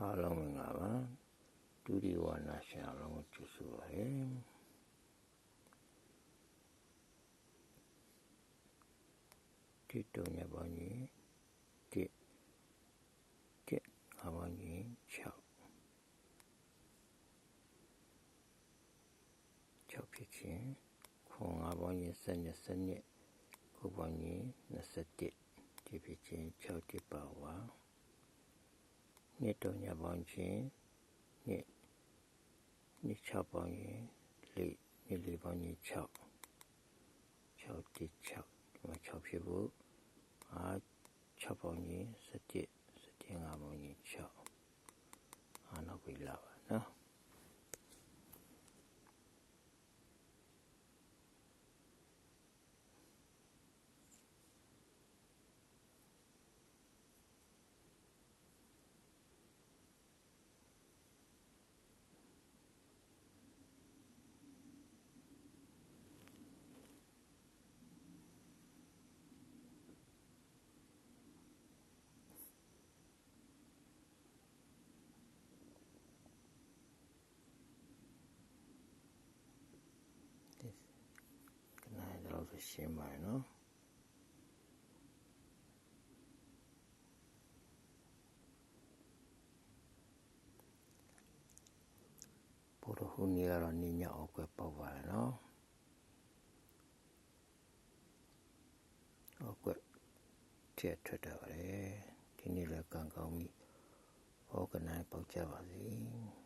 အားလုံးမင်္ဂလာပါဒုတိယဝနာရှင်အားလုံးကိုကျေးဇူးပါတယ်တိတုံညပေါင်းကြီးတိတိငါးပေါင်းကြီး6 6ဖြစ်ခြင်းခွန်ငါးပေါင်းကြီး7နှစ်7နှစ်ကိုပေါင်းကြီး21ဒီဖြစ်ခြင်း6တိပါဝါ နှစ်တုံညပေါင်းခြင်းနှစ်နှစ်6ပေါင်းကြီးလေးနှစ်လေးပေါင်းကြီး6 6တိ6ဒီမှာ6ဖြစ်ဖို့အား6ပေါင်းကြီး17 17ငါးပေါင်းကြီး6အားနောက်ပြီးလာပါနော် ခ ဏတော့ဆိုရှင်းပါရနော်ပို့တော့ဟိုနေ့ကတော့နေညအောင်ကွယ်ပေါက်ပါရနော်ဟုတ်ကွယ်ထည့်ထွက်တော့တယ်ဒီနေ့လည်းကံကောင်းပြီဟောကနိုင်ပေါက်ကြပါစေ